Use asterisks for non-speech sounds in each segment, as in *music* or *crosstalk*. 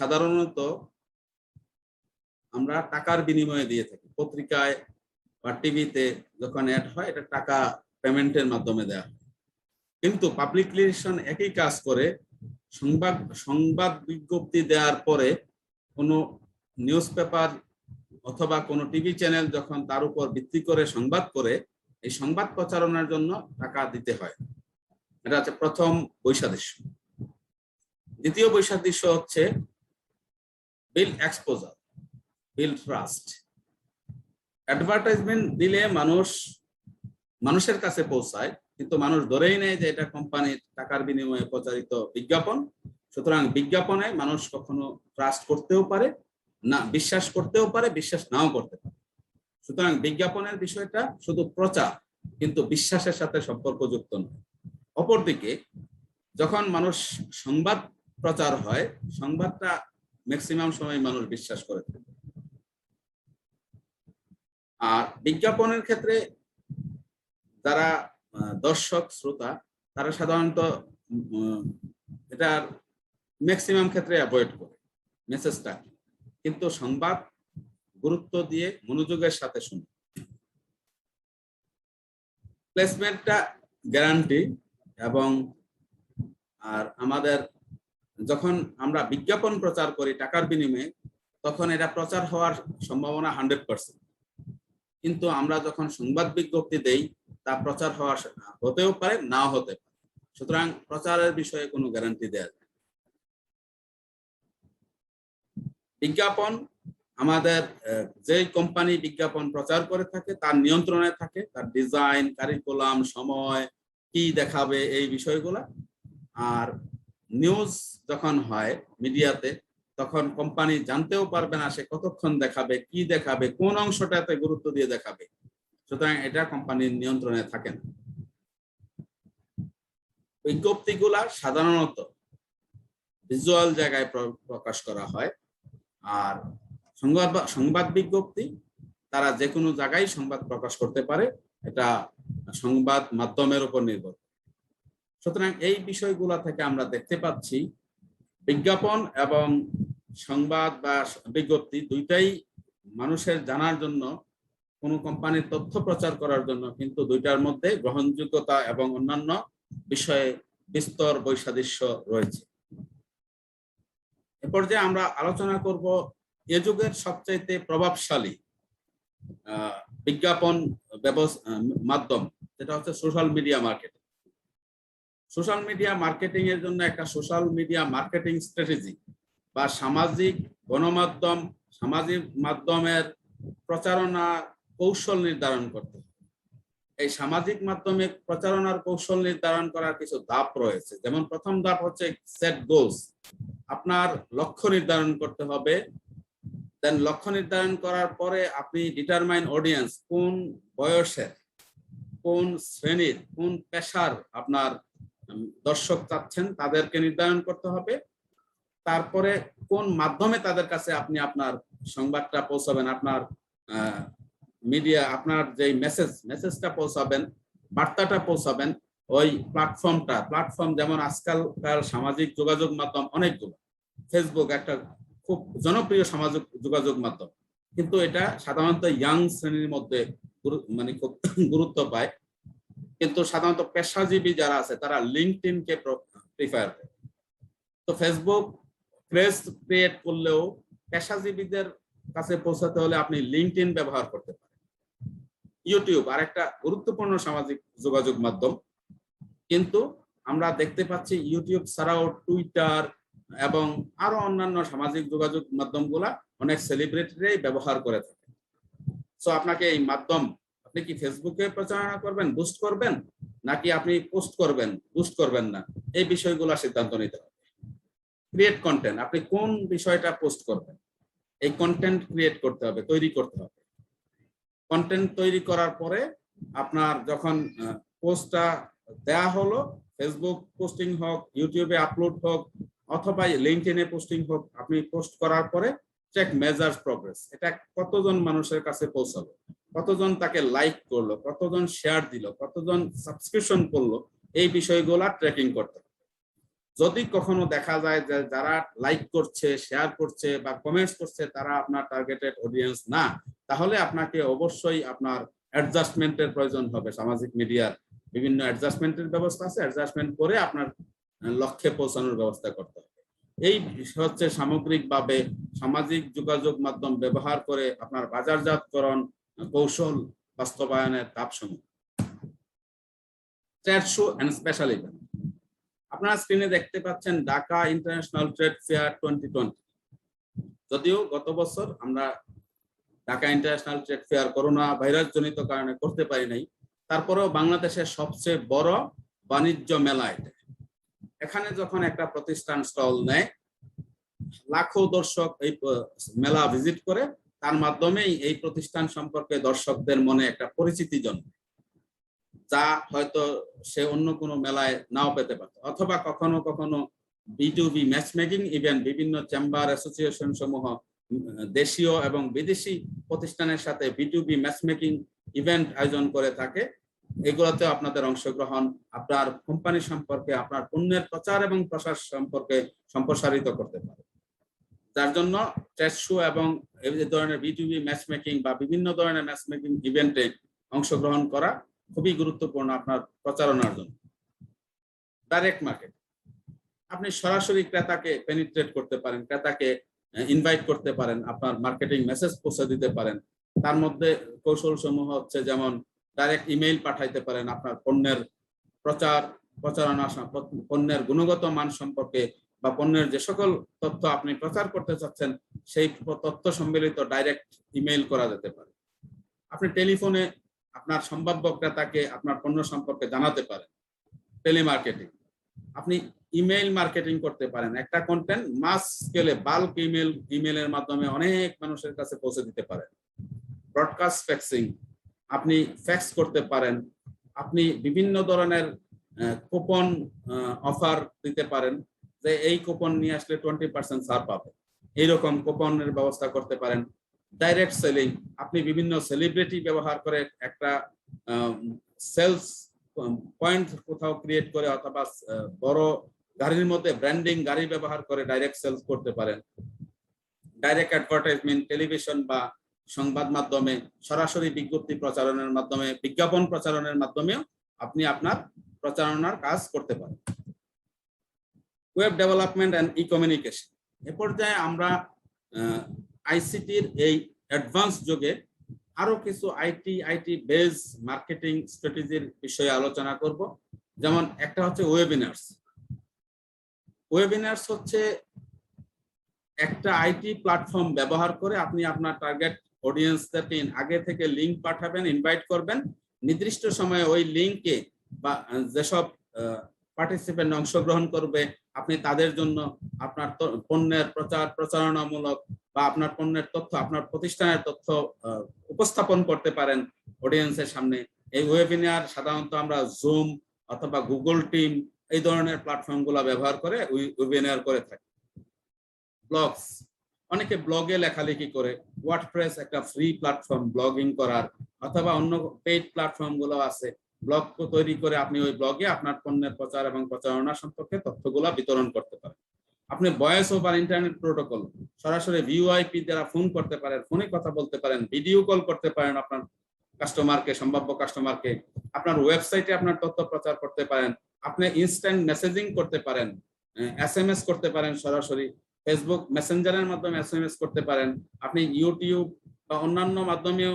সাধারণত আমরা টাকার বিনিময়ে দিয়ে থাকি। পত্রিকায় বা টিভিতে যখন অ্যাড হয়, এটা টাকা পেমেন্টের মাধ্যমে দেওয়া হয়। কিন্তু পাবলিক রিলেশন একই কাজ করে, সংবাদ সংবাদ বিজ্ঞপ্তি দেওয়ার পরে কোনো নিউজ পেপার অথবা কোনো টিভি চ্যানেল যখন তার উপর ভিত্তি করে সংবাদ করে, এই সংবাদ প্রচারণার জন্য টাকা দিতে হয়। এটা হচ্ছে প্রথম বৈসাদৃশ্য। দ্বিতীয় বৈসাদৃশ্য হচ্ছে build exposure build trust advertisement দিলে মানুষ, মানুষের কাছে পৌঁছায়, কিন্তু মানুষ ধরেই নেয় যে এটা কোম্পানির টাকার বিনিময়ে প্রচারিত বিজ্ঞাপন। সুতরাং বিজ্ঞাপনে মানুষ কখনো ট্রাস্ট করতেও পারে, না, বিশ্বাস করতেও পারে, বিশ্বাস নাও করতে পারে। সুতরাং বিজ্ঞাপনের বিষয়টা শুধু প্রচার, কিন্তু বিশ্বাসের সাথে সম্পর্কযুক্ত নয়। অপরদিকে, যখন মানুষ সংবাদ প্রচার হয়, সংবাদটা ম্যাক্সিমাম সময় মানুষ বিশ্বাস করে থাকে। আর বিজ্ঞাপনের ক্ষেত্রে যারা দর্শক, শ্রোতা, তারা সাধারণত এটার ম্যাক্সিমাম ক্ষেত্রে অ্যাভয়েড করে মেসেজটা কিন্তু সংবাদ গুরুত্ব দিয়ে মনোযোগের সাথে শুনে। প্লেসমেন্টটা গ্যারান্টি এবং, আর আমাদের যখন আমরা বিজ্ঞাপন প্রচার করি টাকার বিনিময়ে, তখন এটা প্রচার হওয়ার সম্ভাবনা হান্ড্রেড পার্সেন্ট। কিন্তু আমরা যখন সংবাদ বিজ্ঞপ্তি দেই, তা প্রচার হওয়ার হতেও পারে, নাও হতে পারে। সুতরাং প্রচারের বিষয়ে কোনো গ্যারান্টি দেওয়া যায় বিজ্ঞাপন আমাদের যে কোম্পানি বিজ্ঞাপন প্রচার করে থাকে, তার নিয়ন্ত্রণে থাকে, তার ডিজাইন কারিকুলাম সময়, কি দেখাবে, এই বিষয়গুলা। আর নিউজ যখন হয় মিডিয়াতে তখন কোম্পানি জানতেও পারবে না সে কতক্ষণ দেখাবে, কি দেখাবে, কোন অংশটাতে গুরুত্ব দিয়ে দেখাবে। সুতরাং এটা কোম্পানির নিয়ন্ত্রণে থাকে না। বিজ্ঞপ্তিগুলা সাধারণত ভিজুয়াল জায়গায় প্রকাশ করা হয়। আর সংবাদ সংবাদ বিজ্ঞপ্তি, তারা যে কোনো জায়গায় সংবাদ প্রকাশ করতে পারে। এটা সংবাদ মাধ্যমের উপর নির্ভর করে। সুতরাং এই বিষয়গুলা থেকে আমরা দেখতে পাচ্ছি বিজ্ঞাপন এবং সংবাদ বা বিজ্ঞপ্তি দুইটাই মানুষের জানার জন্য, কোনো কোম্পানির তথ্য প্রচার করার জন্য কিন্তু দুইটার মধ্যে গ্রহণযোগ্যতা এবং অন্যান্য বিষয়ে বিস্তর বৈসাদৃশ্য রয়েছে। এ পর্যায়ে আমরা আলোচনা করব এ যুগের সবচাইতে প্রভাবশালী বিজ্ঞাপন মাধ্যম, যেটা হচ্ছে social media marketing. Social media marketing এর জন্য একটা সোশ্যাল মিডিয়া মার্কেটিং স্ট্র্যাটেজি বা সামাজিক গণমাধ্যম, সামাজিক মাধ্যমের প্রচারণা কৌশল নির্ধারণ করতে। এই সামাজিক মাধ্যমে প্রচারণার কৌশল নির্ধারণ করার কিছু ধাপ রয়েছে। যেমন প্রথম ধাপ হচ্ছে সেট গোলস আপনার লক্ষ্য নির্ধারণ করতে হবে। দেন লক্ষ্য নির্ধারণ করার পরে আপনি ডিটারমাইন অডিয়েন্স কোন বয়সের, কোন শ্রেণির, কোন পেশার আপনার দর্শক চাচ্ছেন তাদেরকে নির্ধারণ করতে হবে। তারপরে কোন মাধ্যমে তাদের কাছে আপনি আপনার সংবাদটা পৌঁছাবেন, আপনার মিডিয়া আপনার যে মেসেজ মেসেজটা পৌঁছাবেন, বার্তাটা পৌঁছাবেন, ওই প্ল্যাটফর্মটা প্ল্যাটফর্ম যেমন আজকালকার সামাজিক যোগাযোগ মাধ্যম অনেকগুলো। ফেসবুক একটা খুব জনপ্রিয় সামাজিক যোগাযোগ মাধ্যম। কিন্তু এটা সাধারণত ইয়াং শ্রেণির মধ্যে মানে খুব *coughs* গুরুত্ব পায়। কিন্তু সাধারণত পেশাজীবী যারা আছে, তারা লিঙ্কড কে প্রিফার করে। তো ফেসবুক প্রেস ক্রিয়েট করলেও পেশাজীবীদের কাছে পৌঁছাতে হলে আপনি লিঙ্কড ব্যবহার করতে পারেন। ইউটিউব আর একটা গুরুত্বপূর্ণ সামাজিক যোগাযোগ মাধ্যম। কিন্তু আমরা দেখতে পাচ্ছি ইউটিউব ছাড়াও টুইটার এবং আরও অন্যান্য সামাজিক যোগাযোগ মাধ্যমগুলা অনেক সেলিব্রিটিরাই ব্যবহার করে থাকে। সো আপনাকে এই মাধ্যম আপনি কি ফেসবুকে প্রচারণা করবেন বুস্ট করবেন, নাকি আপনি পোস্ট করবেন বুস্ট করবেন না? এই বিষয়গুলো সিদ্ধান্ত নিতে হবে। ক্রিয়েট কন্টেন্ট আপনি কোন বিষয়টা পোস্ট করবেন? এই কন্টেন্ট ক্রিয়েট করতে হবে, তৈরি করতে হবে। কন্টেন্ট তৈরি করার পরে আপনার যখন পোস্টটা দেয়া হলো ফেসবুক পোস্টিং হোক ইউটিউবে আপলোড হোক, অথবা লিঙ্কডইনে পোস্টিং হোক, আপনি পোস্ট করার পরে চেক মেজার্স প্রগ্রেস এটা কতজন মানুষের কাছে পৌঁছালো কতজন তাকে লাইক করল, কতজন শেয়ার দিল, কতজন সাবস্ক্রিপশন করল, এই বিষয়গুলো ট্র্যাকিং করতে যদি কখনো দেখা যায় যে যারা লাইক করছে শেয়ার করছে বা কমেন্টস করছে, তারা আপনার টার্গেটেড অডিয়েন্স না, তাহলে আপনাকে অবশ্যই আপনার অ্যাডজাস্টমেন্টের প্রয়োজন হবে। সামাজিক মিডিয়ার বিভিন্ন অ্যাডজাস্টমেন্টের ব্যবস্থা আছে অ্যাডজাস্টমেন্ট করে আপনার লক্ষ্যে পৌঁছানোর ব্যবস্থা করতে হবে। এই হচ্ছে সামগ্রিকভাবে সামাজিক যোগাযোগ মাধ্যম ব্যবহার করে আপনার বাজারজাতকরণ কৌশল বাস্তবায়নের ধাপসমূহ trade show and special event আপনারা স্ক্রিনে দেখতে পাচ্ছেন Dhaka international trade fair twenty twenty যদিও গত বছর আমরা Dhaka international trade fair corona virus জনিত কারণে করতে পারি নাই, তারপরেও বাংলাদেশের সবচেয়ে বড় বাণিজ্য মেলা এটা। এখানে যখন একটা প্রতিষ্ঠান স্টল নেয়, লাখো দর্শক এই মেলা ভিজিট করে তার মাধ্যমেই এই প্রতিষ্ঠান সম্পর্কে দর্শকদের মনে একটা পরিচিতি জন্মে যা হয়তো সে অন্য কোনো মেলায় নাও পেতে পারত, অথবা কখনো কখনো B to B match making event বিভিন্ন চেম্বার অ্যাসোসিয়েশন সমূহ, দেশীয় এবং বিদেশি প্রতিষ্ঠানের সাথে B to B match making event আয়োজন করে থাকে। এগুলোতে আপনাদের অংশগ্রহণ, আপনার কোম্পানি সম্পর্কে, আপনার পণ্যের প্রচার এবং প্রসার সম্পর্কে সম্প্রসারিত করতে পারে। যার জন্য ট্রেড শো এবং এই ধরনের বিটুবি ম্যাচ মেকিং বা বিভিন্ন ধরনের ম্যাচ মেকিং ইভেন্টে অংশগ্রহণ করা খুবই গুরুত্বপূর্ণ আপনার প্রচারণার জন্য। ডাইরেক্ট মার্কেট আপনি সরাসরি ক্রেতাকে পেনিট্রেট করতে পারেন, ক্রেতাকে ইনভাইট করতে পারেন, আপনার মার্কেটিং মেসেজ পৌঁছে দিতে পারেন। তার মধ্যে কৌশল সমূহ হচ্ছে যেমন ডাইরেক্ট ইমেইল পাঠাইতে পারেন, আপনার পণ্যের প্রচার, প্রচারণা পণ্যের গুণগত মান সম্পর্কে বা পণ্যের যে সকল তথ্য আপনি প্রচার করতে চাচ্ছেন, সেই তথ্য সম্মিলিত ডাইরেক্ট ইমেইল করা যেতে পারে। আপনি টেলিফোনে আপনার সম্ভাব্য ক্রেতাকে আপনার পণ্য সম্পর্কে জানাতে পারেন। টেলিমার্কেটিং। আপনি ইমেইল মার্কেটিং করতে পারেন। একটা কন্টেন্ট মাস স্কেলে বাল্ক ইমেল ইমেলের মাধ্যমে অনেক মানুষের কাছে পৌঁছে দিতে পারেন। ব্রডকাস্ট ফ্যাক্সিং আপনি ফ্যাক্স করতে পারেন। আপনি বিভিন্ন ধরনের কুপন অফার দিতে পারেন। যে এই কুপন নিয়ে আসলে টোয়েন্টি পার্সেন্ট ছাড় পাবে। এইরকম কুপনের ব্যবস্থা করতে পারেন। ডাইরেক্ট সেলিং আপনি বিভিন্ন সেলিব্রিটি ব্যবহার করে একটা সেলস পয়েন্ট কোথাও ক্রিয়েট করে অথবা বড় গাড়ির মধ্যে ব্র্যান্ডিং গাড়ি ব্যবহার করে ডাইরেক্ট সেলস করতে পারেন। ডাইরেক্ট অ্যাডভার্টাইজমেন্ট টেলিভিশন বা সংবাদ মাধ্যমে, সরাসরি বিজ্ঞপ্তি প্রচারণের মাধ্যমে, বিজ্ঞাপন প্রচারণের মাধ্যমেও আপনি আপনার প্রচারণার কাজ করতে পারেন। Web development and e communication এ পর্যায়ে আমরা আইসিটির এই অ্যাডভান্স যুগে আরও কিছু আইটি আইটি বেজ মার্কেটিং স্ট্র্যাটেজির বিষয়ে আলোচনা করব। যেমন একটা হচ্ছে ওয়েবিনার্স ওয়েবিনার্স হচ্ছে একটা আইটি প্ল্যাটফর্ম ব্যবহার করে আপনি আপনার টার্গেট অডিয়েন্সদেরকে আগে থেকে লিঙ্ক পাঠাবেন ইনভাইট করবেন। নির্দিষ্ট সময়ে ওই লিঙ্কে বা, যেসব পার্টিসিপেন্ট অংশগ্রহণ করবে আপনি তাদের জন্য আপনার পণ্যের প্রচার, প্রচারণামূলক বা আপনার পণ্যের তথ্য, আপনার প্রতিষ্ঠানের তথ্য উপস্থাপন করতে পারেন অডিয়েন্সের সামনে। এই ওয়েবিনার সাধারণত আমরা জুম অথবা গুগল টিম এই ধরনের প্ল্যাটফর্মগুলা ব্যবহার করে ওয়েবিনার করে থাকি। ব্লগস অনেকে ব্লগে লেখালেখি করে ওয়ার্ডপ্রেস একটা ফ্রি প্ল্যাটফর্ম ব্লগিং করার অথবা অন্য পেইড প্ল্যাটফর্মগুলো আছে। ব্লগ তৈরি করে আপনি ওই ব্লগে আপনার পণ্যের প্রচার এবং প্রচারণা সম্পর্কে তথ্যগুলা বিতরণ করতে পারেন। আপনি ভয়েস ওভার ইন্টারনেট প্রোটোকল, সরাসরি ভিউআইপি দ্বারা ফোন করতে পারেন, ফোনে কথা বলতে পারেন, ভিডিও কল করতে পারেন আপনার কাস্টমারকে, সম্ভাব্য কাস্টমারকে। আপনার ওয়েবসাইটে আপনার তথ্য প্রচার করতে পারেন, আপনি ইনস্ট্যান্ট মেসেজিং করতে পারেন এস এম এস করতে পারেন সরাসরি ফেসবুক মেসেঞ্জারের মাধ্যমে এস এম এস করতে পারেন, আপনি ইউটিউব বা অন্যান্য মাধ্যমেও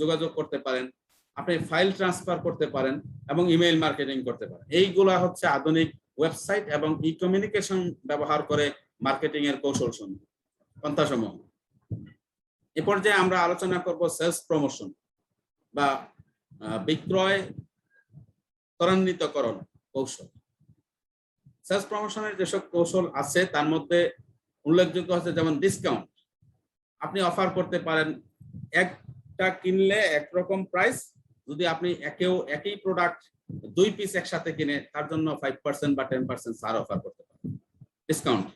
যোগাযোগ করতে পারেন। আপনি ফাইল ট্রান্সফার করতে পারেন এবং ইমেইল মার্কেটিং করতে পারেন। এইগুলা হচ্ছে আধুনিক ওয়েবসাইট এবং ই কমিউনিকেশন ব্যবহার করে মার্কেটিং এর কৌশল সমূহ পন্থাসমূহ। এ পর্যায়ে আমরা আলোচনা করব সেলস প্রমোশন বা বিক্রয় ত্বরান্বিতকরণ কৌশল। সেলস প্রমোশনের যেসব কৌশল আছে, তার মধ্যে উল্লেখযোগ্য হচ্ছে যেমন ডিসকাউন্ট আপনি অফার করতে পারেন, একটা কিনলে একরকম প্রাইস যদি আপনি একেও, একই প্রোডাক্ট দুই পিস একসাথে কিনে, তার জন্য ফাইভ পার্সেন্ট বা টেন পার্সেন্ট ছাড় অফার করতে পারেন। ডিসকাউন্ট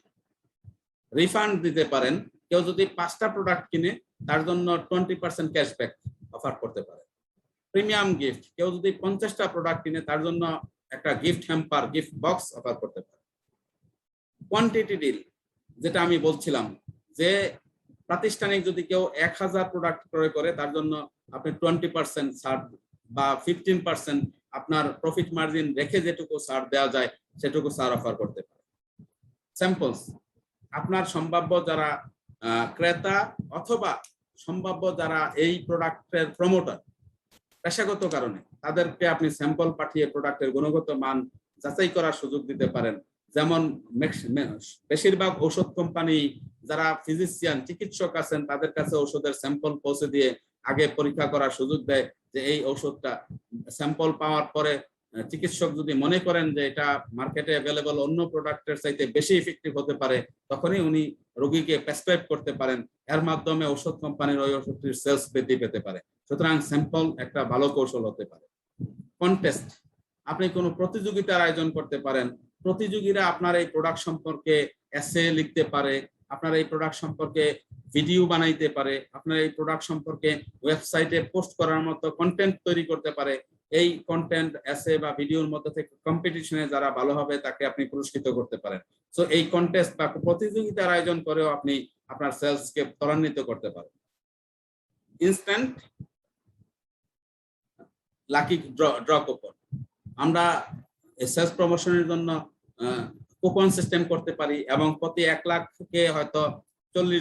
রিফান্ড দিতে পারেন। কেউ যদি পাঁচটা প্রোডাক্ট কিনে, তার জন্য টোয়েন্টি পার্সেন্ট ক্যাশব্যাক অফার করতে পারে প্রিমিয়াম গিফট কেউ যদি পঞ্চাশটা প্রোডাক্ট কিনে, তার জন্য একটা gift hamper gift box offer করতে পারে কোয়ান্টিটি ডিল যেটা আমি বলছিলাম, যে প্রাতিষ্ঠানিক যদি কেউ এক হাজার প্রোডাক্ট ক্রয় করে, তার জন্য আপনি টোয়েন্টি পার্সেন্ট ছাড় বা ফিফটিন পার্সেন্ট আপনার প্রফিট মার্জিন রেখে যেটুকু ছাড় দেওয়া যায়, সেটুকু ছাড় অফার করতে পারে। স্যাম্পলস আপনার সম্ভাব্য যারা ক্রেতা অথবা সম্ভাব্য যারা এই প্রোডাক্টের প্রমোটার পেশাগত কারণে তাদেরকে আপনি স্যাম্পল পাঠিয়ে প্রোডাক্টের গুণগত মান যাচাই করার সুযোগ দিতে পারেন। যেমন বেশিরভাগ ঔষধ কোম্পানি যারা ফিজিশিয়ান চিকিৎসক আছেন, তাদের কাছে ঔষধের স্যাম্পল পৌঁছে দিয়ে আগে পরীক্ষা করার সুযোগ দেয় যে এই ঔষধটা স্যাম্পল পাওয়ার পরে চিকিৎসক যদি মনে করেন যে এটা মার্কেটে অ্যাভেলেবল অন্য প্রোডাক্টের চাইতে বেশি ইফেক্টিভ হতে পারে, তখনই উনি রোগীকে প্রেসক্রাইব করতে পারেন। এর মাধ্যমে ঔষধ কোম্পানির ওই ওষুধটির সেলস বৃদ্ধি পেতে পারে। সুতরাং স্যাম্পল একটা ভালো কৌশল হতে পারে। কন্টেস্ট আপনি কোনো প্রতিযোগিতার আয়োজন করতে পারেন। প্রতিযোগীরা আপনার এই প্রোডাক্ট সম্পর্কে এসে লিখতে পারে আপনার এই প্রোডাক্ট সম্পর্কে ভিডিও বানাইতে পারে, আপনার এই প্রোডাক্ট সম্পর্কে ওয়েবসাইটে পোস্ট করার মতো কন্টেন্ট তৈরি করতে পারে, এই কন্টেন্ট এসে বা ভিডিওর মধ্যে থেকে কম্পিটিশনে যারা ভালো হবে তাকে আপনি পুরস্কৃত করতে পারেন। সো এই কন্টেস্ট বা প্রতিযোগিতার আয়োজন করেও আপনি আপনার সেলসকে ত্বরান্বিত করতে পারেন। Instant lucky draw draw coupon আমরা সেলস প্রমোশনের জন্য কুপন সিস্টেম করতে পারি এবং প্রতি এক লাখ থেকে হয়তো চল্লিশ